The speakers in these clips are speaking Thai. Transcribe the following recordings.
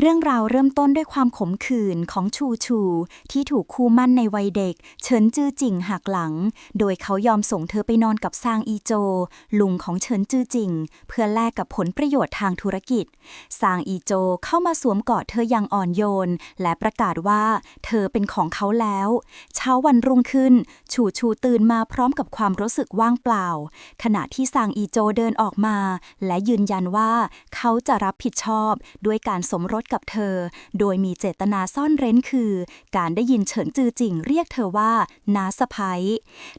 เรื่องราวเริ่มต้นด้วยความขมขื่นของชูชู ที่ถูกคู่มั่นในวัยเด็ก เฉินจือจิงหักหลัง โดยเขายอมส่งเธอไปนอนกับซางอีโจ ลุงของเฉินจือจิงเพื่อแลกกับผลประโยชน์ทางธุรกิจ ซางอีโจเข้ามาสวมกอดเธออย่างอ่อนโยน และประกาศว่าเธอเป็นของเขาแล้ว เช้าวันรุ่งขึ้น ชูชูตื่นมาพร้อมกับความรู้สึกว่างเปล่า ขณะที่ซางอีโจเดินออกมา และยืนยันว่าเขาจะรับผิดชอบด้วยการสมรสกับเธอ โดยมีเจตนาซ่อนเร้นคือ การได้ยินเฉินจือจิงเรียกเธอว่าน้าสะพ้ย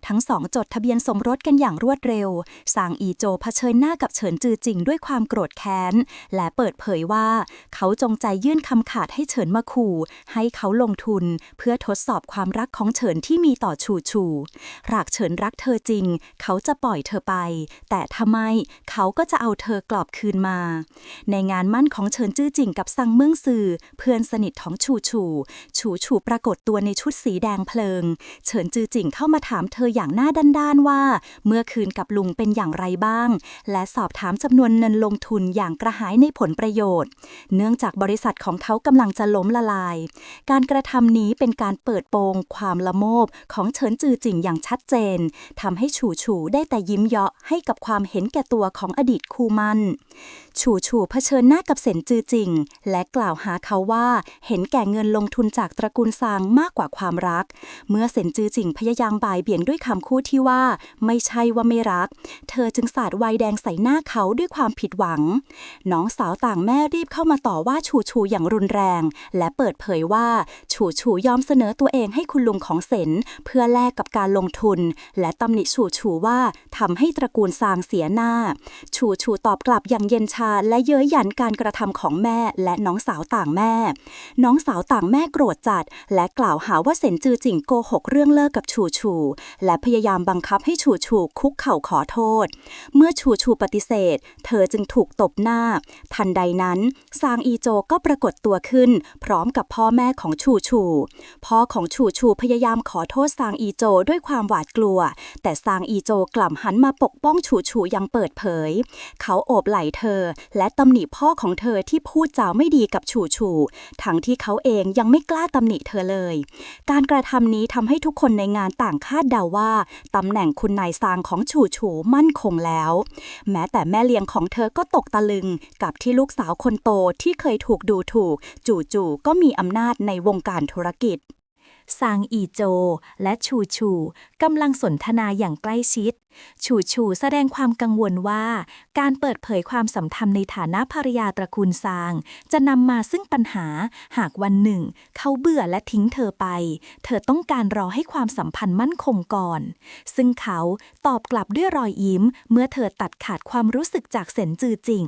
ทั้งสองจดทะเบียนสมรสกันอย่างรวดเร็ว สางอีโจเผชิญหน้ากับเฉินจือจิงด้วยความโกรธแค้น และเปิดเผยว่า เขาจงใจยื่นคำขาดให้เฉินมาขู่ ให้เขาลงทุน เพื่อทดสอบความรักของเฉินที่มีต่อชูชูหากเฉินรักเธอจริง เขาจะปล่อยเธอไป แต่ทำไมเขาก็จะเอาเธอกลับคืนมา ในงานมั่นของเฉินจื้อจิงกับซังเมืองซือเพื่อนสนิทของชูชู ชูชูปรากฏตัวในชุดสีแดงเพลิง เฉินจือจิงเข้ามาถามเธออย่างหน้าด้านๆว่า เมื่อคืนกับลุงเป็นอย่างไรบ้าง และสอบถามจำนวนเงินลงทุนอย่างกระหายในผลประโยชน์ เนื่องจากบริษัทของเขากำลังจะล้มละลาย การกระทำนี้เป็นการเปิดโปงความละโมบของเฉินจือจิงอย่างชัดเจนทำให้ชูชูได้แต่ยิ้มเยาะให้กับความเห็นแก่ตัวของอดีตคู่มัน ชูชูเผชิญหน้ากับเสนจือจิงและและกล่าวหาเขาว่าเห็นแก่เงินลงทุนจากตระกูลซางมากกว่าความรัก เมื่อเสนจือจิงพยายามบ่ายเบี่ยงด้วยคำคูดที่ว่า ไม่ใช่ว่าไม่รัก เธอจึงสาดไวแดงใส่หน้าเขาด้วยความผิดหวัง น้องสาวต่างแม่รีบเข้ามาต่อว่าชูชูอย่างรุนแรง และเปิดเผยว่าชูชูยอมเสนอตัวเองให้คุณลุงของเสนเพื่อแลกกับการลงทุน และตำหนิชูชูว่าทำให้ตระกูลซางเสียหน้า ชูชูตอบกลับอย่างเย็นชาและเย้ยหยันการกระทำของแม่และน้องสาวต่างแม่ น้องสาวต่างแม่โกรธจัด และกล่าวหาว่าเสนจือจิงโกหกเรื่องเลิกกับชูชู และพยายามบังคับให้ชูชูคุกเข่าขอโทษ เมื่อชูชูปฏิเสธ เธอจึงถูกตบหน้า ทันใดนั้นซางอีโจก็ปรากฏตัวขึ้น พร้อมกับพ่อแม่ของชูชู พ่อของชูชูพยายามขอโทษซางอีโจด้วยความหวาดกลัว แต่ซางอีโจกลับหันมาปกป้องชูชูอยังเปิดเผย เขาโอบไหล่เธอ และตำหนิพ่อของเธอที่พูดจาไม่ดีกับฉูฉูทั้งที่เขาเองยังไม่กล้าตำหนิเธอเลย การกระทำนี้ทำให้ทุกคนในงานต่างคาดเดาว่าตำแหน่งคุณนายซางของฉูฉูมั่นคงแล้ว แม้แต่แม่เลี้ยงของเธอก็ตกตะลึงกับที่ลูกสาวคนโตที่เคยถูกดูถูก จู่ๆก็มีอำนาจในวงการธุรกิจ ซางอีโจ และชูชูกำลังสนทนาอย่างใกล้ชิด ชูชูแสดงความกังวลว่า การเปิดเผยความสัมพันธ์ในฐานะภรรยาตระกูลซาง จะนำมาซึ่งปัญหา หากวันหนึ่ง เขาเบื่อและทิ้งเธอไป เธอต้องการรอให้ความสัมพันธ์มั่นคงก่อน ซึ่งเขาตอบกลับด้วยรอยยิ้ม เมื่อเธอตัดขาดความรู้สึกจากเซนจือจิง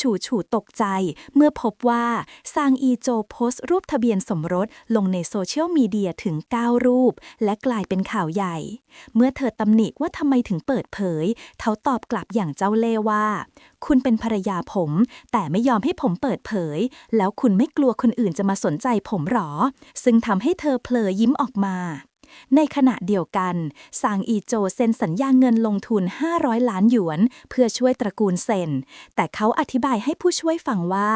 ฉูฉูตกใจ เมื่อพบว่าซางอีโจโพสต์รูปทะเบียนสมรสลงในโซเชียลมีเดียถึง 9 รูป และกลายเป็นข่าวใหญ่ เมื่อเธอตำหนิว่าทำไมถึงเปิดเผย เขาตอบกลับอย่างเจ้าเล่ว่า คุณเป็นภรรยาผม แต่ไม่ยอมให้ผมเปิดเผย แล้วคุณไม่กลัวคนอื่นจะมาสนใจผมหรอ ซึ่งทำให้เธอเผลอยิ้มออกมา ในขณะเดียวกันซางอีโจเซ็นสัญญาเงินลงทุน 500 ล้านหยวน เพื่อช่วยตระกูลเซน แต่เขาอธิบายให้ผู้ช่วยฟังว่า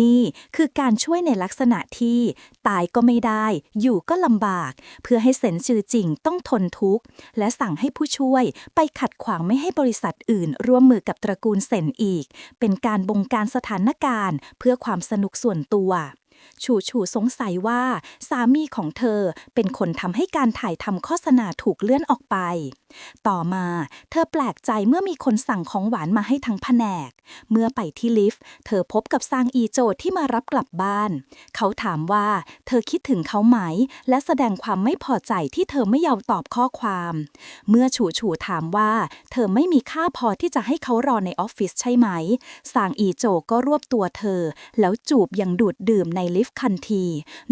นี่คือการช่วยในลักษณะที่ ตายก็ไม่ได้ อยู่ก็ลำบาก เพื่อให้เซนจือจริงต้องทนทุกข์ และสั่งให้ผู้ช่วยไปขัดขวางไม่ให้บริษัทอื่น ร่วมมือกับตระกูลเซนอีก เป็นการบงการสถานการณ์ เพื่อความสนุกส่วนตัว ชูชูสงสัยว่า สามีของเธอเป็นคนทำให้การถ่ายทำโฆษณาถูกเลื่อนออกไปต่อมาเธอแปลกใจเมื่อมีคนสั่งของหวานมาให้ทั้งแผนก เมื่อไปที่ลิฟต์ เธอพบกับซางอีโจที่มารับกลับบ้าน เขาถามว่าเธอคิดถึงเขาไหม และแสดงความไม่พอใจที่เธอไม่ยอมตอบข้อความ เมื่อฉูฉูถามว่า เธอไม่มีค่าพอที่จะให้เขารอในออฟฟิศใช่ไหมซางอีโจก็รวบตัวเธอ แล้วจูบอย่างดูดดื่มในลิฟต์ทันที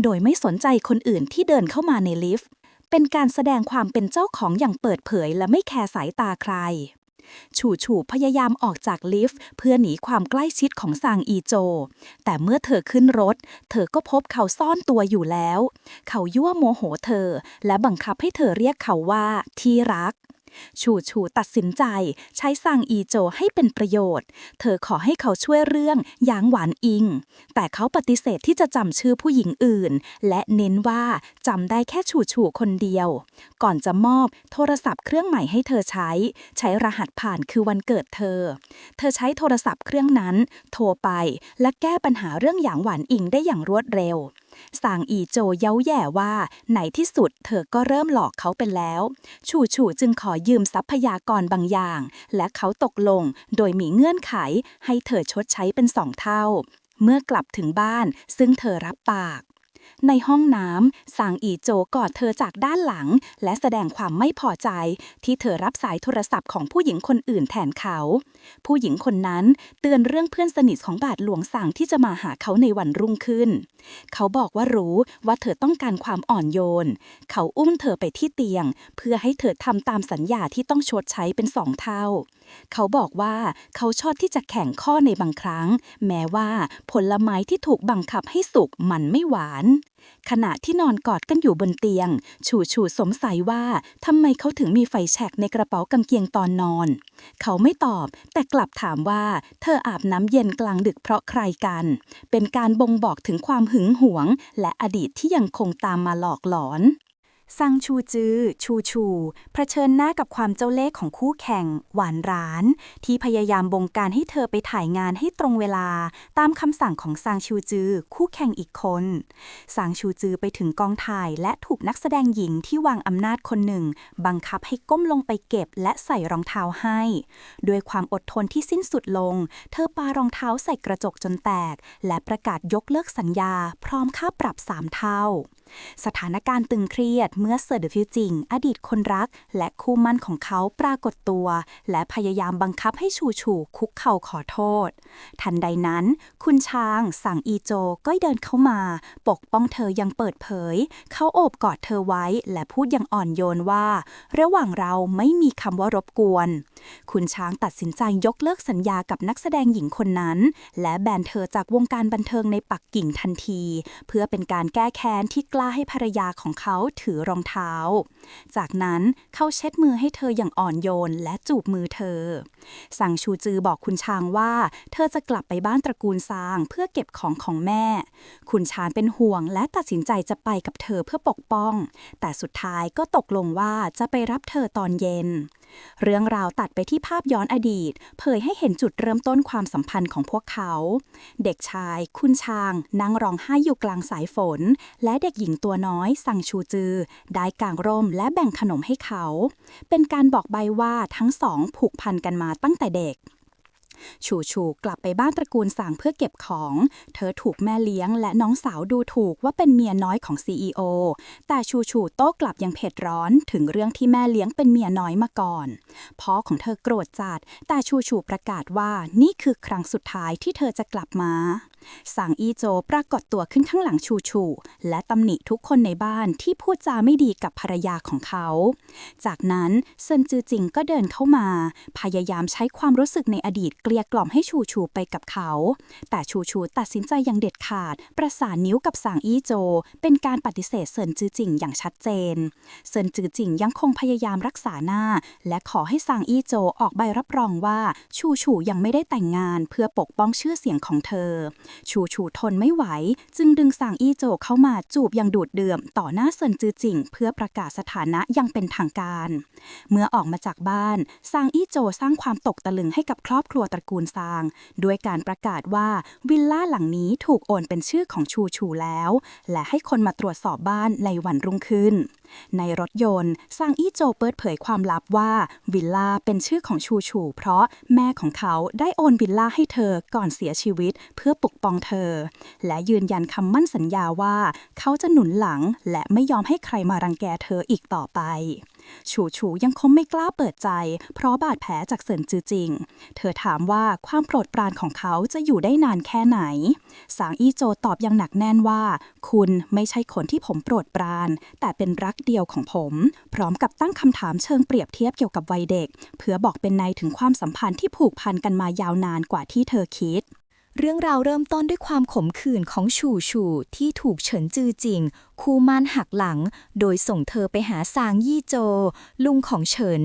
โดยไม่สนใจคนอื่นที่เดินเข้ามาในลิฟต์ เป็นการแสดงความเป็นเจ้าของอย่างเปิดเผยและไม่แคร์สายตาใครฉูฉูพยายามออกจากลิฟต์เพื่อหนีความใกล้ชิดของซางอีโจ แต่เมื่อเธอขึ้นรถ เธอก็พบเขาซ่อนตัวอยู่แล้ว เขายั่วโมโหเธอ และบังคับให้เธอเรียกเขาว่าที่รัก ชูชูตัดสินใจ ใช้ซางอีโจให้เป็นประโยชน์ เธอขอให้เขาช่วยเรื่องหยางหวานอิง แต่เขาปฏิเสธที่จะจำชื่อผู้หญิงอื่น และเน้นว่าจำได้แค่ชูชูคนเดียว ก่อนจะมอบโทรศัพท์เครื่องใหม่ให้เธอใช้ ใช้รหัสผ่านคือวันเกิดเธอ เธอใช้โทรศัพท์เครื่องนั้น โทรไปและแก้ปัญหาเรื่องหยางหวานอิงได้อย่างรวดเร็ว สางอีโจเย้าแย่ว่าไหนที่สุดเธอก็เริ่มหลอกเขาเป็นแล้ว ชูชูจึงขอยืมทรัพยากรบางอย่าง และเขาตกลงโดยมีเงื่อนไขให้เธอชดใช้เป็นสองเท่า เมื่อกลับถึงบ้านซึ่งเธอรับปาก ในห้องน้ำสางอีโจกอดเธอจากด้านหลัง และแสดงความไม่พอใจ ที่เธอรับสายโทรศัพท์ของผู้หญิงคนอื่นแทนเขา ผู้หญิงคนนั้นเตือนเรื่องเพื่อนสนิทของบาทหลวงสางที่จะมาหาเขาในวันรุ่งขึ้น เขาบอกว่ารู้ว่าเธอต้องการความอ่อนโยน เขาอุ้มเธอไปที่เตียง เพื่อให้เธอทำตามสัญญาที่ต้องชดใช้เป็นสองเท่าเขาบอกว่าเขาชอบที่จะแข่งข้อในบางครั้ง แม้ว่าผลไม้ที่ถูกบังคับให้สุกมันไม่หวาน ขณะที่นอนกอดกันอยู่บนเตียง ชูชูสงสัยว่าทำไมเขาถึงมีไฟแฉกในกระเป๋ากางเกงตอนนอน เขาไม่ตอบ แต่กลับถามว่า เธออาบน้ำเย็นกลางดึกเพราะใครกัน เป็นการบ่งบอกถึงความหึงหวง และอดีตที่ยังคงตามมาหลอกหลอน ซังชูจือ ชูชูเผชิญหน้ากับความเจ้าเล่ห์ของคู่แข่ง หวานร้าน ที่พยายามบงการให้เธอไปถ่ายงานให้ตรงเวลา ตามคำสั่งของซางชูจือ คู่แข่งอีกคนซางชูจือไปถึงกองถ่ายและถูกนักแสดงหญิงที่วางอำนาจคนหนึ่ง บังคับให้ก้มลงไปเก็บและใส่รองเท้าให้ ด้วยความอดทนที่สิ้นสุดลง เธอปารองเท้าใส่กระจกจนแตก และประกาศยกเลิกสัญญา พร้อมค่าปรับสามเท่า สถานการณ์ตึงเครียดเมื่อเซอร์เดฟิวจิง อดีตคนรัก และคู่มั่นของเขาปรากฏตัว และพยายามบังคับให้ชูชูคุกเข่าขอโทษ ทันใดนั้น คุณช้างสั่งอีโจก็เดินเข้ามา ปกป้องเธอยังเปิดเผย เขาโอบกอดเธอไว้ และพูดอยังอ่อนโยนว่า ระหว่างเราไม่มีคำว่ารบกวน คุณช้างตัดสินใจยกเลิกสัญญากับนักแสดงหญิงคนนั้น และแบนเธอจากวงการบันเทิงในปักกิ่งทันที เพื่อเป็นการแก้แค้นที่กล้าให้ภรรยาของเขาถือรองเท้า จากนั้นเขาเช็ดมือให้เธออย่างอ่อนโยนและจูบมือเธอ สั่งชูจือบอกคุณชางว่า เธอจะกลับไปบ้านตระกูลซางเพื่อเก็บของของแม่ คุณชานเป็นห่วงและตัดสินใจจะไปกับเธอเพื่อปกป้อง แต่สุดท้ายก็ตกลงว่าจะไปรับเธอตอนเย็น เรื่องราวตัดไปที่ภาพย้อนอดีต เผยให้เห็นจุดเริ่มต้นความสัมพันธ์ของพวกเขา เด็กชาย คุณชาง นั่งร้องไห้อยู่กลางสายฝน และเด็กหญิงตัวน้อย สั่งชูจือ ได้กางร่มและแบ่งขนมให้เขา เป็นการบอกใบว่าทั้งสองผูกพันกันมาตั้งแต่เด็ก ชูชูกลับไปบ้านตระกูลสั่งเพื่อเก็บของ เธอถูกแม่เลี้ยงและน้องสาวดูถูกว่าเป็นเมียน้อยของ CEO แต่ชูชูโต้กลับยังเผ็ดร้อนถึงเรื่องที่แม่เลี้ยงเป็นเมียน้อยมาก่อน พ่อของเธอโกรธจัด แต่ชูชูประกาศว่านี่คือครั้งสุดท้ายที่เธอจะกลับมา สางอีโจปรากฏตัวขึ้นข้างหลังชูชู และตำหนิทุกคนในบ้านที่พูดจาไม่ดีกับภรรยาของเขา จากนั้นเซินจือจิงก็เดินเข้ามา พยายามใช้ความรู้สึกในอดีตเกลียกล่อมให้ชูชูไปกับเขา แต่ชูชูตัดสินใจอย่างเด็ดขาด ประสานนิ้วกับสางอี้โจ เป็นการปฏิเสธเซินจือจิงอย่างชัดเจน เซินจือจิงยังคงพยายามรักษาหน้า และขอให้ซางอี้โจออกใบรับรองว่าชูชูยังไม่ได้แต่งงานเพื่อปกป้องชื่อเสียงของเธอชูชูทนไม่ไหว จึงดึงซางอี้โจเข้ามาจูบอย่างดูดเดื่มต่อหน้าเซินจือจิงเพื่อประกาศสถานะยังเป็นทางการ เมื่อออกมาจากบ้านซางอี้โจสร้างความตกตะลึงให้กับครอบครัวตระกูลซาง ด้วยการประกาศว่าวิลล่าหลังนี้ถูกโอนเป็นชื่อของชูชูแล้ว และให้คนมาตรวจสอบบ้านในวันรุ่งขึ้น ในรถยนต์ซางอี้โจเปิดเผยความลับว่าวิลล่าเป็นชื่อของชูชู เพราะแม่ของเขาได้โอนวิลล่าให้เธอก่อนเสียชีวิตเพื่อปกปองเธอ และยืนยันคำมั่นสัญญาว่า เขาจะหนุนหลังและไม่ยอมให้ใครมารังแกเธออีกต่อไป ชูชูยังคงไม่กล้าเปิดใจ เพราะบาดแผลจากเซินจือจริง เธอถามว่าความโปรดปรานของเขาจะอยู่ได้นานแค่ไหน สางอี้โจตอบอย่างหนักแน่นว่า คุณไม่ใช่คนที่ผมโปรดปราน แต่เป็นรักเดียวของผม พร้อมกับตั้งคำถามเชิงเปรียบเทียบเกี่ยวกับวัยเด็ก เพื่อบอกเป็นในถึงความสัมพันธ์ที่ผูกพันกันมายาวนานกว่าที่เธอคิด เรื่องราวเริ่มต้นด้วยความขมขื่นของฉู่ฉู่ที่ถูกเฉินจือจิงคู่มั่นหักหลัง โดยส่งเธอไปหาซางยี่โจ ลุงของเฉิน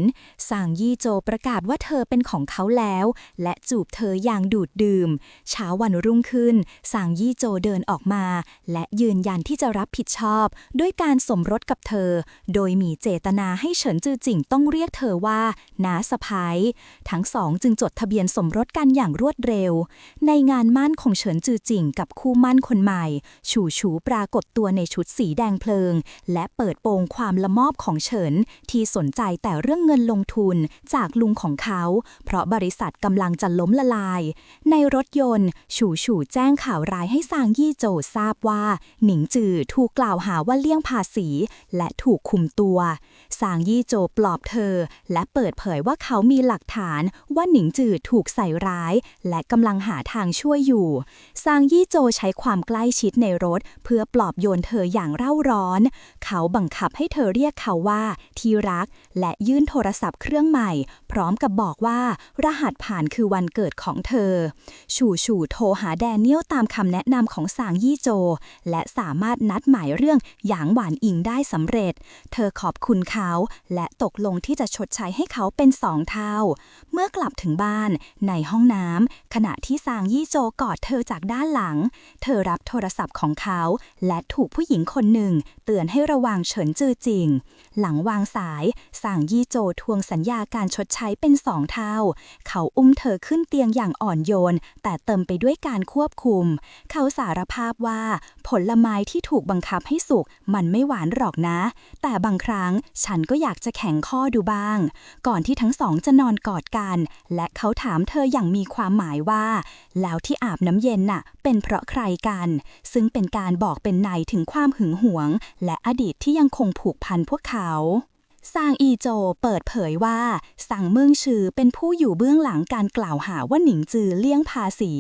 ซางยี่โจประกาศว่าเธอเป็นของเขาแล้ว และจูบเธออย่างดูดดื่ม เช้าวันรุ่งขึ้นซางยี่โจเดินออกมา และยืนยันที่จะรับผิดชอบ ด้วยการสมรสกับเธอ โดยมีเจตนาให้เฉินจือจิงต้องเรียกเธอว่าน้าสะพ้ายทั้งสองจึงจดทะเบียนสมรสกันอย่างรวดเร็ว ในงานมั่นของเฉินจือจิงกับคู่มั่นคนใหม่ ฉูฉูปรากฏตัวในชุดสีแดงเพลิง และเปิดโปงความละมอบของเฉิน ที่สนใจแต่เรื่องเงินลงทุนจากลุงของเขา เพราะบริษัทกำลังจะล้มละลาย ในรถยนต์ ฉูฉูแจ้งข่าวร้ายให้ซางยี่โจทราบว่า หนิงจือถูกกล่าวหาว่าเลี่ยงภาษี และถูกคุมตัวซางยี่โจปลอบเธอ และเปิดเผยว่าเขามีหลักฐานว่าหนิงจือถูกใส่ร้าย และกำลังหาทางช่วยอยู่ซางยี่โจใช้ความใกล้ชิดในรถ เพื่อปลอบโยนเธออย่างเร่าร้อน เขาบังคับให้เธอเรียกเขาว่าที่รัก และยื่นโทรศัพท์เครื่องใหม่ พร้อมกับบอกว่า รหัสผ่านคือวันเกิดของเธอ ชูชูโทรหาแดเนียลตามคำแนะนำของซางยี่โจ และสามารถนัดหมายเรื่องหยางหวานอิงได้สำเร็จ เธอขอบคุณเขา และตกลงที่จะชดใช้ให้เขาเป็นสองเท่า เมื่อกลับถึงบ้าน ในห้องน้ำขณะที่ซางยี่โจกอดเธอจากด้านหลัง เธอรับโทรศัพท์ของเขา และถูกผู้หญิงคนหนึ่ง เตือนให้ระวังเฉินจือจริง หลังวางสายซางยี่โจทวงสัญญาการชดใช้เป็นสองเท่า เขาอุ้มเธอขึ้นเตียงอย่างอ่อนโยน แต่เติมไปด้วยการควบคุม เขาสารภาพว่า ผลไม้ที่ถูกบังคับให้สุกมันไม่หวานหรอกนะ แต่บางครั้งฉันก็อยากจะแข็งข้อดูบ้าง ก่อนที่ทั้งสองจะนอนกอดกัน และเขาถามเธออย่างมีความหมายว่า แล้วที่อาบน้ำเย็นน่ะ เป็นเพราะใครกัน ซึ่งเป็นการบอกเป็นในถึงความหึงหวง และอดีตที่ยังคงผูกพันพวกเขา ซางอีโจเปิดเผยว่า สั่งเมืองชือเป็นผู้อยู่เบื้องหลังการกล่าวหาว่าหนิงจือเลี่ยงภาษี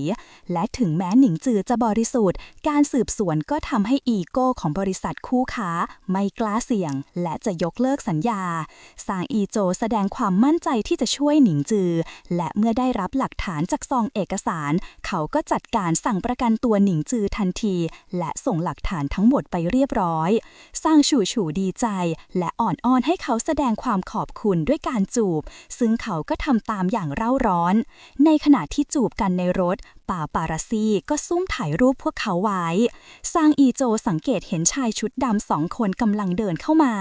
และถึงแม้หนิงจือจะบริสุทธิ์ การสืบสวนก็ทำให้อีโก้ของบริษัทคู่ค้า ไม่กล้าเสี่ยง และจะยกเลิกสัญญาซางอีโจแสดงความมั่นใจที่จะช่วยหนิงจือ และเมื่อได้รับหลักฐานจากซองเอกสาร เขาก็จัดการสั่งประกันตัวหนิงจือทันที และส่งหลักฐานทั้งหมดไปเรียบร้อยสร้างฉู่ฉูดีใจ และอ่อนอ้อนให้เขาขาแสดงความขอบคุณด้วยการจูบ ซึ่งเขาก็ทำตามอย่างเร่าร้อน ในขณะที่จูบกันในรถ ป่าปาราซีก็ซุ่มถ่ายรูปพวกเขาไว้ ซางอีโจสังเกตเห็นชายชุดดำสองคนกำลังเดินเข้ามา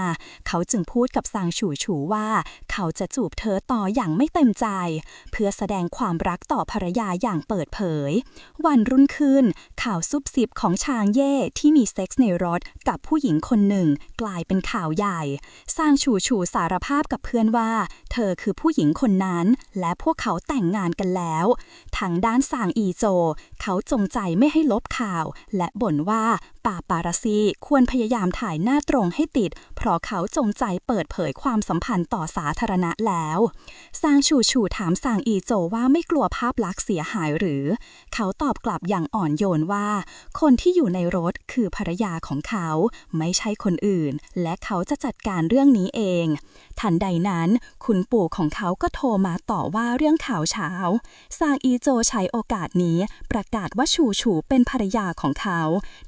เขาจึงพูดกับซางฉูฉูว่า เขาจะจูบเธอต่ออย่างไม่เต็มใจ เพื่อแสดงความรักต่อภรรยาอย่างเปิดเผย วันรุ่นขึ้น ข่าวซุบซิบของชางเย่ที่มีเซ็กส์ในรถกับผู้หญิงคนหนึ่ง กลายเป็นข่าวใหญ่สร้างฉูฉูสารภาพกับเพื่อนว่า เธอคือผู้หญิงคนนั้น และพวกเขาแต่งงานกันแล้วทางด้านซางอีโจเขาจงใจไม่ให้ลบข่าว และบ่นว่า ป่าปาราซีควรพยายามถ่ายหน้าตรงให้ติด เพราะเขาจงใจเปิดเผยความสัมพันธ์ต่อสาธารณะแล้วซางฉูฉูถามซางอีโจว่าไม่กลัวภาพลักษณ์เสียหายหรือ เขาตอบกลับอย่างอ่อนโยนว่า คนที่อยู่ในรถคือภรรยาของเขา ไม่ใช่คนอื่น และเขาจะจัดการเรื่องนี้เอง ทันใดนั้น คุณปู่ของเขาก็โทรมาต่อว่าเรื่องข่าวเช้าซางอีโจใช้โอกาสนี้ประกาศว่าชูชูเป็นภรรยาของเขา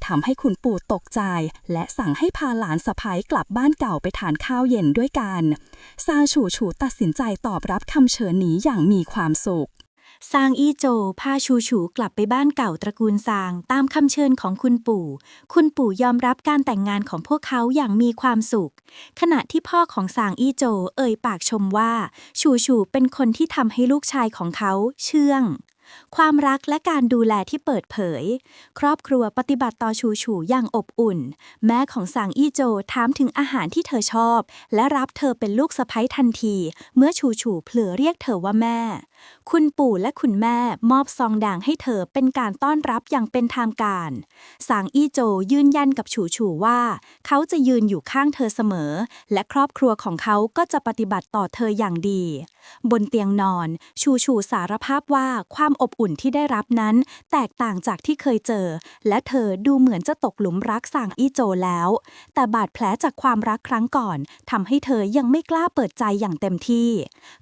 ทำให้คุณปู่ตกใจ และสั่งให้พาหลานสะพ้ายกลับบ้านเก่าไปทานข้าวเย็นด้วยกันซางชูชูตัดสินใจตอบรับคำเชิญนี้อย่างมีความสุขซางอี้โจพาชูฉูกลับไปบ้านเก่าตระกูลซางตามคำเชิญของคุณปู่ คุณปู่ยอมรับการแต่งงานของพวกเขาอย่างมีความสุข ขณะที่พ่อของซางอี้โจเอ่ยปากชมว่า ชูชูเป็นคนที่ทำให้ลูกชายของเขาเชื่อง ความรักและการดูแลที่เปิดเผย ครอบครัวปฏิบัติต่อชูชูอย่างอบอุ่น แม่ของสางอี้โจถามถึงอาหารที่เธอชอบ และรับเธอเป็นลูกสะใภ้ทันที เมื่อชูชูเผลอเรียกเธอว่าแม่ คุณปู่และคุณแม่มอบซองด่างให้เธอเป็นการต้อนรับอย่างเป็นทางการ สางอี้โจยืนยันกับฉูฉูว่า เขาจะยืนอยู่ข้างเธอเสมอ และครอบครัวของเขาก็จะปฏิบัติต่อเธออย่างดี บนเตียงนอน ชูชูสารภาพว่าความอบอุ่นที่ได้รับนั้น แตกต่างจากที่เคยเจอ และเธอดูเหมือนจะตกหลุมรักสางอี้โจแล้ว แต่บาดแผลจากความรักครั้งก่อนทำให้เธอยังไม่กล้าเปิดใจอย่างเต็มที่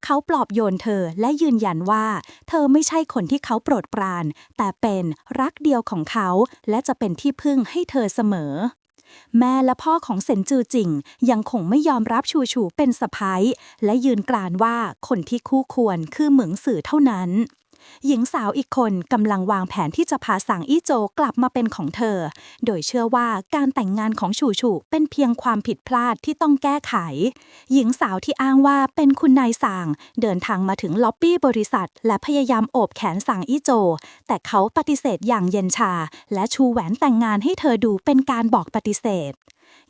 เขาปลอบโยนเธอและยืนยันว่า เธอไม่ใช่คนที่เขาโปรดปราน แต่เป็นรักเดียวของเขา และจะเป็นที่พึ่งให้เธอเสมอ แม่และพ่อของเซนจือจิง ยังคงไม่ยอมรับชูชูเป็นสะพ้ายและยืนกรานว่าคนที่คู่ควรคือเหมืองสื่อเท่านั้น หญิงสาวอีกคนกำลังวางแผนที่จะพาสางอี้โจกลับมาเป็นของเธอ โดยเชื่อว่าการแต่งงานของชูชูเป็นเพียงความผิดพลาดที่ต้องแก้ไข หญิงสาวที่อ้างว่าเป็นคุณนายสางเดินทางมาถึงล็อบบี้บริษัท และพยายามโอบแขนสางอี้โจ แต่เขาปฏิเสธอย่างเย็นชา และชูแหวนแต่งงานให้เธอดูเป็นการบอกปฏิเสธ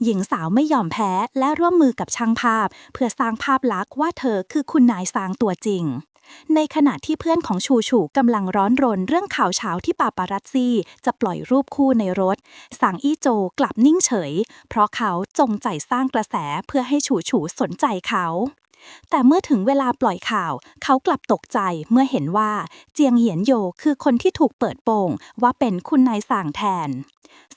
หญิงสาวไม่ยอมแพ้และร่วมมือกับช่างภาพ เพื่อสร้างภาพลักษณ์ว่าเธอคือคุณนายซางตัวจริง ในขณะที่เพื่อนของชูชูกำลังร้อนรนเรื่องข่าวเช้าที่ปาปารัตซี่จะปล่อยรูปคู่ในรถ สางอี้โจกลับนิ่งเฉย เพราะเขาจงใจสร้างกระแสเพื่อให้ชูชูสนใจเขา แต่เมื่อถึงเวลาปล่อยข่าว เขากลับตกใจเมื่อเห็นว่าเจียงเหียนโยคือคนที่ถูกเปิดโปงว่าเป็นคุณนายสางแทน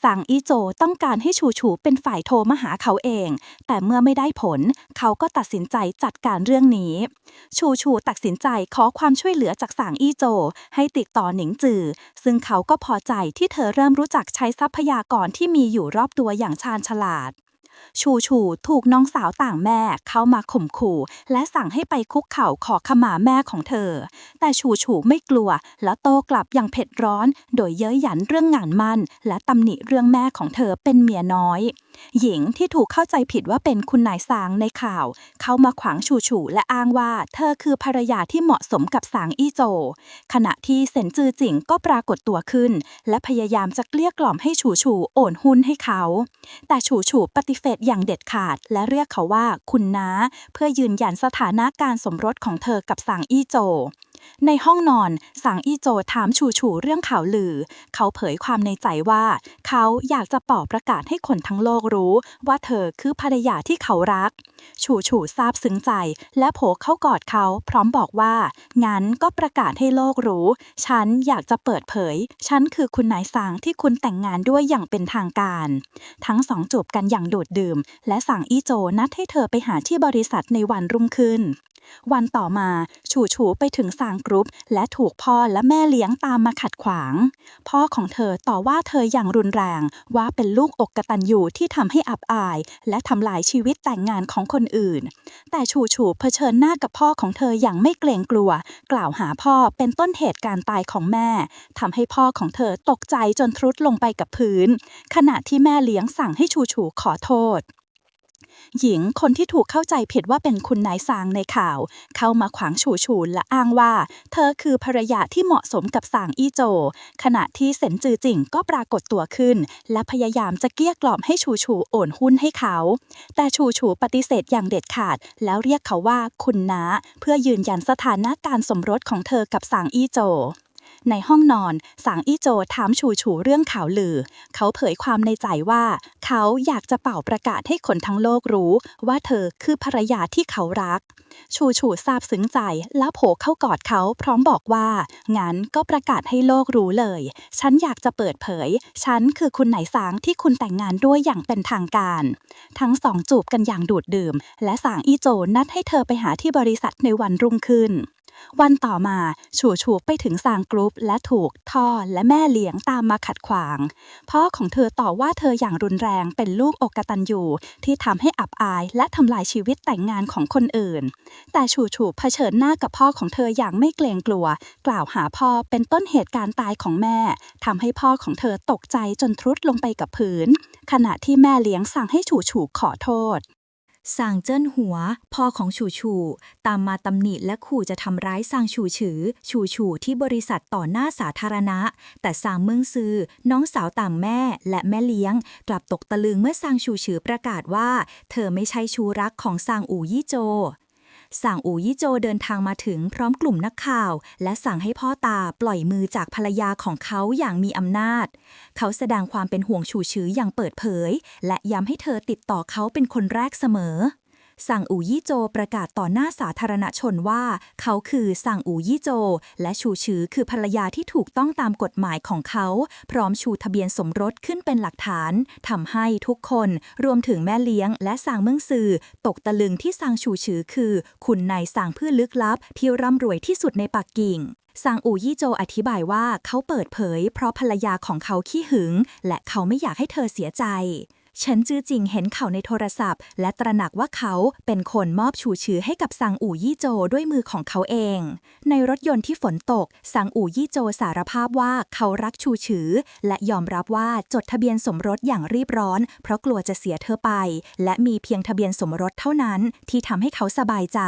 สางอีโจต้องการให้ชูชูเป็นฝ่ายโทรมาหาเขาเอง แต่เมื่อไม่ได้ผล เขาก็ตัดสินใจจัดการเรื่องนี้ ชูชูตัดสินใจขอความช่วยเหลือจากสางอี้โจ ให้ติดต่อหนิงจือ ซึ่งเขาก็พอใจที่เธอเริ่มรู้จักใช้ทรัพยากรที่มีอยู่รอบตัวอย่างชาญฉลาด ชูชูถูกน้องสาวต่างแม่เข้ามาข่มขู่ และสั่งให้ไปคุกเข่าขอขมาแม่ของเธอ แต่ชูชูไม่กลัว และโต้กลับอย่างเผ็ดร้อน โดยเย้ยหยันเรื่องงานมั่น และตำหนิเรื่องแม่ของเธอเป็นเมียน้อย หญิงที่ถูกเข้าใจผิดว่าเป็นคุณนายซางในข่าว เข้ามาขวางชูชูและอ้างว่า เธอคือภรรยาที่เหมาะสมกับสางอี้โจ ขณะที่เซนจือจิงก็ปรากฏตัวขึ้น และพยายามจะเกลี้ยกล่อมให้ชูชูโอนหุ้นให้เขา แต่ฉูฉูปฏิเสธอย่างเด็ดขาด และเรียกเขาว่าคุณน้า เพื่อยืนยันสถานะการสมรสของเธอกับสางอี้โจ ในห้องนอนสางอี้โจถามชูชูเรื่องข่าวลือ เขาเผยความในใจว่า เขาอยากจะเป่าประกาศให้คนทั้งโลกรู้ ว่าเธอคือภรรยาที่เขารัก ชูชูซาบซึ้งใจ และโผเข้ากอดเขา พร้อมบอกว่า งั้นก็ประกาศให้โลกรู้ ฉันอยากจะเปิดเผย ฉันคือคุณนายสางที่คุณแต่งงานด้วยอย่างเป็นทางการ ทั้งสองจูบกันอย่างโดดดื่ม และสั่งอี้โจนัดให้เธอไปหาที่บริษัทในวันรุ่งขึ้น วันต่อมาฉูฉูไปถึงซางกรุ๊ป และถูกพ่อและแม่เลี้ยงตามมาขัดขวาง พ่อของเธอต่อว่าเธออย่างรุนแรง ว่าเป็นลูกอกกตัญญูที่ทำให้อับอาย และทำลายชีวิตแต่งงานของคนอื่น แต่ฉูฉูเผชิญหน้ากับพ่อของเธออย่างไม่เกรงกลัว กล่าวหาพ่อเป็นต้นเหตุการตายของแม่ทำให้พ่อของเธอตกใจจนทรุดลงไปกับพื้น ขณะที่แม่เลี้ยงสั่งให้ชูชูขอโทษ หญิงคนที่ถูกเข้าใจผิดว่าเป็นคุณนายซางในข่าว เข้ามาขวางฉูฉูและอ้างว่า เธอคือภรรยาที่เหมาะสมกับซางอี้โจ ขณะที่เซนจือจิงก็ปรากฏตัวขึ้น และพยายามจะเกลี้ยกล่อมให้ชูชูโอนหุ้นให้เขา แต่ชูชูปฏิเสธอย่างเด็ดขาด แล้วเรียกเขาว่าคุณน้าเพื่อยืนยันสถานะการสมรสของเธอกับสางอี้โจ ในห้องนอน สางอี้โจถามชูชูเรื่องข่าวลือ เขาเผยความในใจว่า เขาอยากจะเป่าประกาศให้คนทั้งโลกรู้ ว่าเธอคือภรรยาที่เขารัก ชูชูซาบซึ้งใจแล้วโผเข้ากอดเขาพร้อมบอกว่า งั้นก็ประกาศให้โลกรู้เลย ฉันอยากจะเปิดเผย ฉันคือคุณไหนสางที่คุณแต่งงานด้วยอย่างเป็นทางการ ทั้งสองจูบกันอย่างดูดดื่ม และสางอี้โจนัดให้เธอไปหาที่บริษัทในวันรุ่งขึ้น วันต่อมาฉูฉูไปถึงซางกรุ๊ปและถูกท่อและแม่เลี้ยงตามมาขัดขวาง พ่อของเธอต่อว่าเธออย่างรุนแรงเป็นลูกอกกตันยูที่ทำให้อับอายและทำลายชีวิตแต่งงานของคนอื่น แต่ฉูฉูเผชิญหน้ากับพ่อของเธออย่างไม่เกรงกลัว กล่าวหาพ่อเป็นต้นเหตุการณ์ตายของแม่ทำให้พ่อของเธอตกใจจนทรุดลงไปกับพื้น ขณะที่แม่เลี้ยงสั่งให้ฉูฉูขอโทษ สางเจิ้นหัวพ่อของฉูฉูตามมาตำหนิและขู่จะทำร้ายสางฉูฉือฉูฉูที่บริษัทต่อหน้าสาธารณะ แต่สางเมืองซือ น้องสาวต่างแม่และแม่เลี้ยง กลับตกตะลึงเมื่อสางฉูฉือประกาศว่า เธอไม่ใช่ชูรักของสางอู่ยี่โจ สั่งอู่ยี่โจเดินทางมาถึงพร้อมกลุ่มนักข่าว และสั่งให้พ่อตาปล่อยมือจากภรรยาของเขาอย่างมีอำนาจ เขาแสดงความเป็นห่วงฉูฉืออย่างเปิดเผย และย้ำให้เธอติดต่อเขาเป็นคนแรกเสมอ สั่งอู่ยี่โจประกาศต่อหน้าสาธารณชนว่า เขาคือสั่งอู่ยี่โจ และชูชือคือภรรยาที่ถูกต้องตามกฎหมายของเขา พร้อมชูทะเบียนสมรสขึ้นเป็นหลักฐานทำให้ทุกคนรวมถึงแม่เลี้ยง และสางเมืองซือตกตะลึงที่สางชูชือคือ คุณนายสางพืชลึกลับ ที่ร่ำรวยที่สุดในปักกิ่งซางอูยี่โจอธิบายว่าเขาเปิดเผย เพราะภรรยาของเขาขี้หึง และเขาไม่อยากให้เธอเสียใจ เฉินจือจิงเห็นเขาในโทรศัพท์ และตระหนักว่าเขาเป็นคนมอบชูชือให้กับซางอู่ยี่โจด้วยมือของเขาเอง ในรถยนต์ที่ฝนตกซางอู่ยี่โจสารภาพว่าเขารักชูชือและยอมรับว่าจดทะเบียนสมรสอย่างรีบร้อน เพราะกลัวจะเสียเธอไป และมีเพียงทะเบียนสมรสเท่านั้นที่ทำให้เขาสบายใจ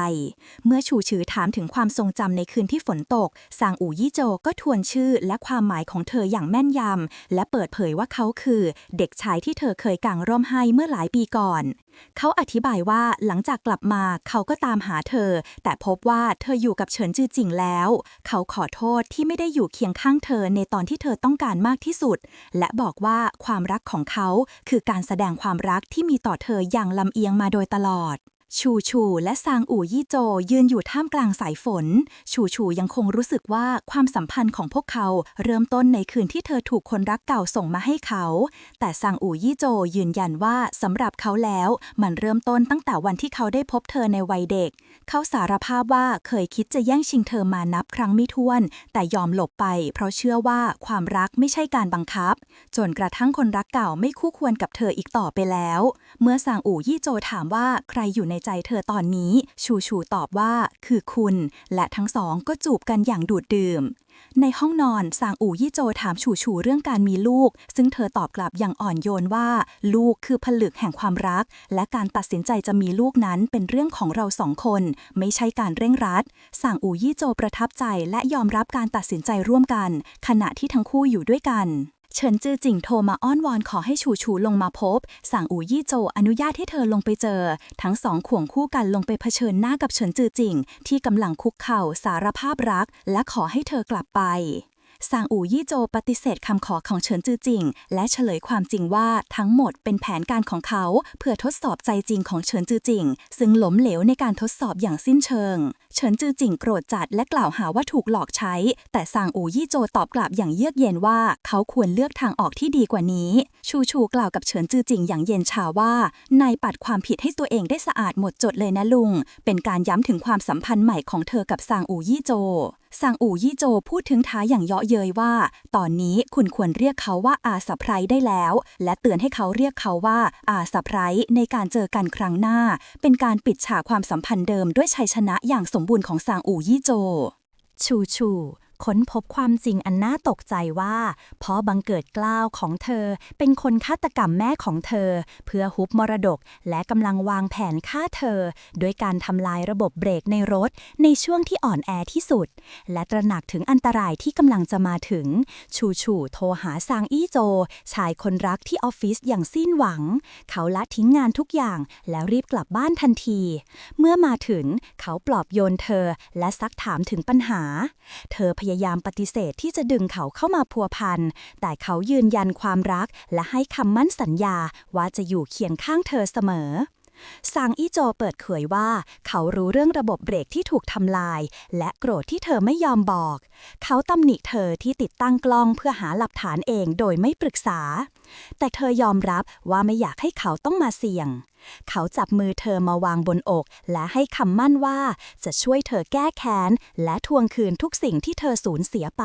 เมื่อชูชือถามถึงความทรงจำในคืนที่ฝนตกซางอู่ยี่โจก็ทวนชื่อและความหมายของเธออย่างแม่นยำและเปิดเผยว่าเขาคือ เด็กชายที่เธอเคยกางร่มให้เมื่อหลายปีก่อน เขาอธิบายว่าหลังจากกลับมาเขาก็ตามหาเธอ แต่พบว่าเธออยู่กับเฉินจือจิงแล้ว เขาขอโทษที่ไม่ได้อยู่เคียงข้างเธอในตอนที่เธอต้องการมากที่สุด และบอกว่าความรักของเขาคือการแสดงความรักที่มีต่อเธออย่างลำเอียงมาโดยตลอด ชูชูและซางอู่ยี่โจยืนอยู่ท่ามกลางสายฝน ชูชูยังคงรู้สึกว่าความสัมพันธ์ของพวกเขาเริ่มต้นในคืนที่เธอถูกคนรักเก่าส่งมาให้เขา แต่ซางอู่ยี่โจยืนยันว่าสำหรับเขาแล้ว มันเริ่มต้นตั้งแต่วันที่เขาได้พบเธอในวัยเด็ก เขาสารภาพว่าเคยคิดจะแย่งชิงเธอมานับครั้งไม่ถ้วน แต่ยอมหลบไป เพราะเชื่อว่าความรักไม่ใช่การบังคับ จนกระทั่งคนรักเก่าไม่คู่ควรกับเธออีกต่อไปแล้ว เมื่อซางอู่ยี่โจถามว่าใครอยู่ในใจเธอตอนนี้ ชูชูตอบว่าคือคุณ และทั้งสองก็จูบกันอย่างดูดดื่ม ในห้องนอนซางอู่ยี่โจถามฉูฉูเรื่องการมีลูก ซึ่งเธอตอบกลับอย่างอ่อนโยนว่า ลูกคือผลึกแห่งความรัก และการตัดสินใจจะมีลูกนั้นเป็นเรื่องของเราสองคน ไม่ใช่การเร่งรัดซางอู่ยี่โจประทับใจและยอมรับการตัดสินใจร่วมกัน ขณะที่ทั้งคู่อยู่ด้วยกัน เฉินจือจิงโทรมาอ้อนวอนขอให้ฉูฉูลงมาพบ สั่งอู่ยี่โจอนุญาตให้เธอลงไปเจอ ทั้งสองข่วงคู่กันลงไปเผชิญหน้ากับเฉินจือจิงที่กำลังคุกเข่าสารภาพรัก และขอให้เธอกลับไป ซางอู่ยี่โจปฏิเสธคำขอของเฉินจือจิง และเฉลยความจริงว่าทั้งหมดเป็นแผนการของเขา เพื่อทดสอบใจจริงของเฉินจือจิง ซึ่งล้มเหลวในการทดสอบอย่างสิ้นเชิง เฉินจือจิงโกรธจัดและกล่าวหาว่าถูกหลอกใช้ แต่ซางอู่ยี่โจตอบกลับอย่างเยือกเย็นว่า เขาควรเลือกทางออกที่ดีกว่านี้ ชูชูกล่าวกับเฉินจือจิงอย่างเย็นชาว่านายปัดความผิดให้ตัวเองได้สะอาดหมดจดเลยนะลุง เป็นการย้ำถึงความสัมพันธ์ใหม่ของเธอกับซางอู่ยี่โจ ซางอู่ยี่โจพูดถึงท้ายอย่างเยาะเย้ยว่า ตอนนี้คุณควรเรียกเขาว่าอาสะไพรได้แล้ว และเตือนให้เขาเรียกเขาว่าอาสะไพรในการเจอกันครั้งหน้า เป็นการปิดฉากความสัมพันธ์เดิมด้วยชัยชนะอย่างสมบูรณ์ของซางอู่ยี่โจ ชูชู ค้นพบความจริงอันน่าตกใจว่าพ่อบังเกิดกล้าวของเธอ เป็นคนฆาตกรรมแม่ของเธอ เพื่อฮุบมรดก และกำลังวางแผนฆ่าเธอโดยการทำลายระบบเบรกในรถ ในช่วงที่อ่อนแอที่สุด และตระหนักถึงอันตรายที่กำลังจะมาถึง ชูชูโทรหาซางอี้โจ ชายคนรักที่ออฟฟิศอย่างสิ้นหวัง เขาละทิ้งงานทุกอย่างแล้วรีบกลับบ้านทันที เมื่อมาถึงเขาปลอบโยนเธอและซักถามถึงปัญหา เธอพยายามปฏิเสธที่จะดึงเขาเข้ามาพัวพัน แต่เขายืนยันความรักและให้คำมั่นสัญญาว่าจะอยู่เคียงข้างเธอเสมอ ซางอี้โจเปิดเผยว่า เขารู้เรื่องระบบเบรกที่ถูกทำลาย และโกรธที่เธอไม่ยอมบอก เขาตำหนิเธอที่ติดตั้งกล้องเพื่อหาหลักฐานเองโดยไม่ปรึกษา แต่เธอยอมรับว่าไม่อยากให้เขาต้องมาเสี่ยง เขาจับมือเธอมาวางบนอก และให้คำมั่นว่าจะช่วยเธอแก้แค้น และทวงคืนทุกสิ่งที่เธอสูญเสียไป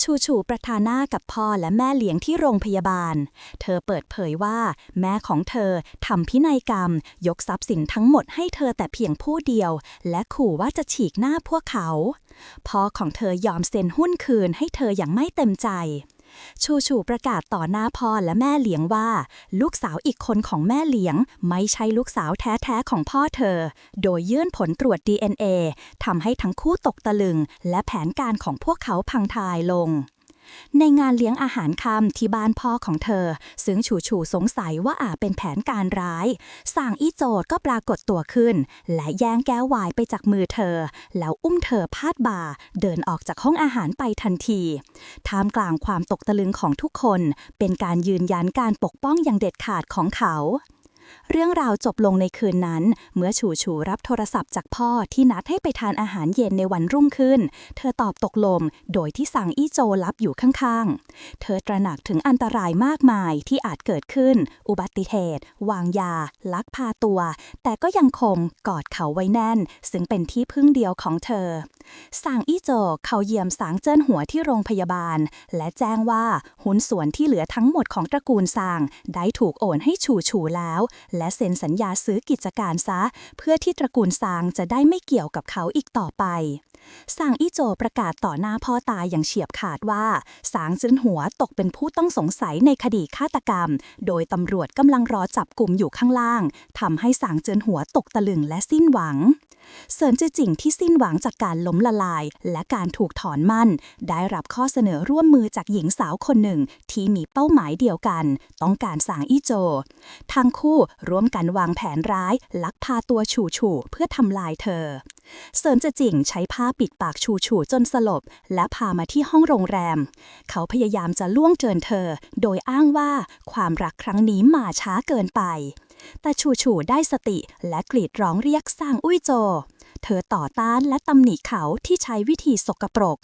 ชูชูประทาหน้ากับพ่อและแม่เลี้ยงที่โรงพยาบาล เธอเปิดเผยว่า แม่ของเธอทำพินัยกรรม ยกทรัพย์สินทั้งหมดให้เธอแต่เพียงผู้เดียว และขู่ว่าจะฉีกหน้าพวกเขา พ่อของเธอยอมเซ็นหุ้นคืนให้เธออย่างไม่เต็มใจ ชูชูประกาศต่อหน้าพ่อและแม่เลี้ยงว่า ลูกสาวอีกคนของแม่เลี้ยง ไม่ใช่ลูกสาวแท้ๆของพ่อเธอ โดยยื่นผลตรวจ DNA ทำให้ทั้งคู่ตกตะลึง และแผนการของพวกเขาพังทลายลง ในงานเลี้ยงอาหารค่ำที่บ้านพ่อของเธอ ซึ่งฉูฉูสงสัยว่าอาจเป็นแผนการร้ายสางอี้โจดก็ปรากฏตัวขึ้น และแย่งแก้ววายไปจากมือเธอ แล้วอุ้มเธอพาดบ่า เดินออกจากห้องอาหารไปทันที ท่ามกลางความตกตะลึงของทุกคน เป็นการยืนยันการปกป้องอย่างเด็ดขาดของเขา เรื่องราวจบลงในคืนนั้น เมื่อฉูฉูรับโทรศัพท์จากพ่อที่นัดให้ไปทานอาหารเย็นในวันรุ่งขึ้น เธอตอบตกลง โดยที่สั่งอี้โจรับอยู่ข้างๆ เธอตระหนักถึงอันตรายมากมายที่อาจเกิดขึ้น อุบัติเหตุ วางยา ลักพาตัว แต่ก็ยังคงกอดเขาไว้แน่น ซึ่งเป็นที่พึ่งเดียวของเธอสางอี้โจเขาเยี่ยมสางเจิ้นหัวที่โรงพยาบาล และแจ้งว่าหุ้นส่วนที่เหลือทั้งหมดของตระกูลสางได้ถูกโอนให้ฉูฉูแล้วและเซ็นสัญญาซื้อกิจการซะ เพื่อที่ตระกูลซางจะได้ไม่เกี่ยวกับเขาอีกต่อไป สางอี้โจประกาศต่อหน้าพ่อตายอย่างเฉียบขาดว่า สางเจิ้นหัวตกเป็นผู้ต้องสงสัยในคดีฆาตกรรม โดยตำรวจกำลังรอจับกลุ่มอยู่ข้างล่างทำให้สางเจินหัวตกตะลึงและสิ้นหวังเซินจือจิงที่สิ้นหวังจากการล้มละลาย และการถูกถอนมั่น ได้รับข้อเสนอร่วมมือจากหญิงสาวคนหนึ่ง ที่มีเป้าหมายเดียวกัน ต้องการสางอี้โจ ทั้งคู่ร่วมกันวางแผนร้าย ลักพาตัวฉูฉูเพื่อทำลายเธอเซินจือจิงใช้ผ้าปิดปากฉูฉูจนสลบ และพามาที่ห้องโรงแรม เขาพยายามจะล่วงเกินเธอ โดยอ้างว่าความรักครั้งนี้มาช้าเกินไป แต่ฉูฉูได้สติและกรีดร้องเรียกสร้างอุ้ยโจ เธอต่อต้านและตำหนิเขาที่ใช้วิธีสกปรก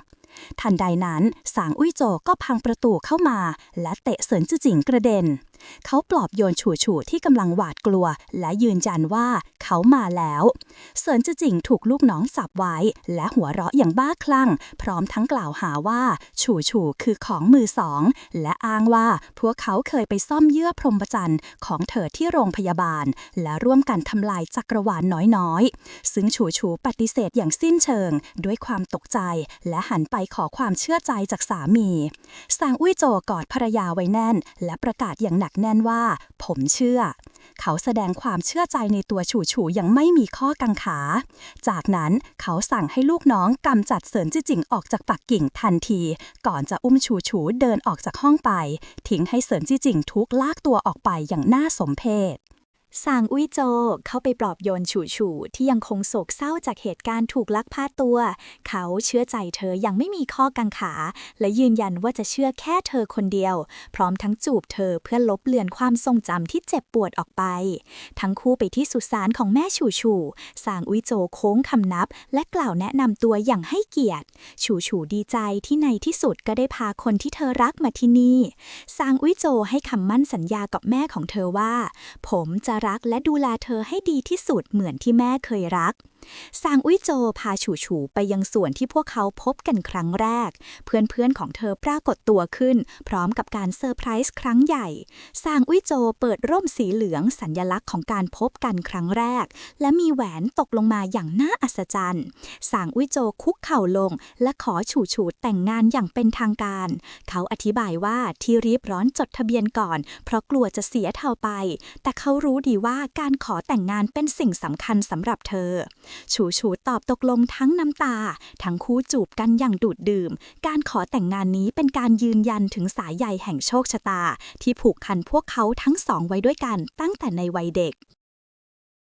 ทันใดนั้นสางอุ้ยโจก็พังประตูเข้ามา และเตะเสินจือจิงกระเด็น เขาปลอบโยนฉูฉูที่กำลังหวาดกลัว และยืนยันว่าเขามาแล้วเสินจือจิงถูกลูกน้องสับไว้ และหัวเราะอย่างบ้าคลั่ง พร้อมทั้งกล่าวหาว่าฉูฉูคือของมือสอง และอ้างว่าพวกเขาเคยไปซ่อมเยื่อพรมจรรย์ของเธอที่โรงพยาบาล และร่วมกันทำลายจักรวาลน้อยๆ ซึ่งฉูฉูปฏิเสธอย่างสิ้นเชิง ด้วยความตกใจ และหันไปขอความเชื่อใจจากสามี สางอุ้ยโจกอดภรรยาไว้แน่น และประกาศอย่างหนักแน่นว่า ผมเชื่อ เขาแสดงความเชื่อใจในตัวฉูฉูอย่างไม่มีข้อกังขา จากนั้นเขาสั่งให้ลูกน้องกำจัดเสินจิจิงออกจากปักกิ่งทันที ก่อนจะอุ้มฉูฉูเดินออกจากห้องไป ทิ้งให้เสินจิจิงทุกลากตัวออกไปอย่างน่าสมเพช สางอุ้ยโจเข้าไปปลอบโยนฉูฉูที่ยังคงโศกเศร้าจากเหตุการณ์ถูกลักพาตัว เขาเชื่อใจเธออยังไม่มีข้อกังขา และยืนยันว่าจะเชื่อแค่เธอคนเดียว พร้อมทั้งจูบเธอเพื่อลบเลือนความทรงจำที่เจ็บปวดออกไป ทั้งคู่ไปที่สุสานของแม่ฉูฉูสางอุ้ยโจโค้งคำนับ และกล่าวแนะนำตัวอย่างให้เกียรติฉูฉูดีใจที่ในที่สุดก็ได้พาคนที่เธอรักมาที่นี่ สางอุ้ยโจให้คำมั่นสัญญากับแม่ของเธอว่า ผมจะรักและดูแลเธอให้ดีที่สุดเหมือนที่แม่เคยรัก ซางอุ้ยโจพาฉูฉูไปยังส่วนที่พวกเขาพบกันครั้งแรก เพื่อนๆของเธอปรากฏตัวขึ้น พร้อมกับการเซอร์ไพรส์ครั้งใหญ่ซางอุ้ยโจเปิดร่มสีเหลืองสัญญลักษณ์ของการพบกันครั้งแรก และมีแหวนตกลงมาอย่างน่าอัศจรรย์ซางอุ้ยโจคุกเข่าลง และขอฉูฉูแต่งงานอย่างเป็นทางการ เขาอธิบายว่าที่รีบร้อนจดทะเบียนก่อน เพราะกลัวจะเสียเท่าไป แต่เขารู้ดีว่าการขอแต่งงานเป็นสิ่งสำคัญสำหรับเธอชูชูตอบตกลงทั้งน้ำตา ทั้งคู่จูบกันอย่างดูดดื่ม การขอแต่งงานนี้เป็นการยืนยันถึงสายใยแห่งโชคชะตา ที่ผูกพันพวกเขาทั้งสองไว้ด้วยกันตั้งแต่ในวัยเด็ก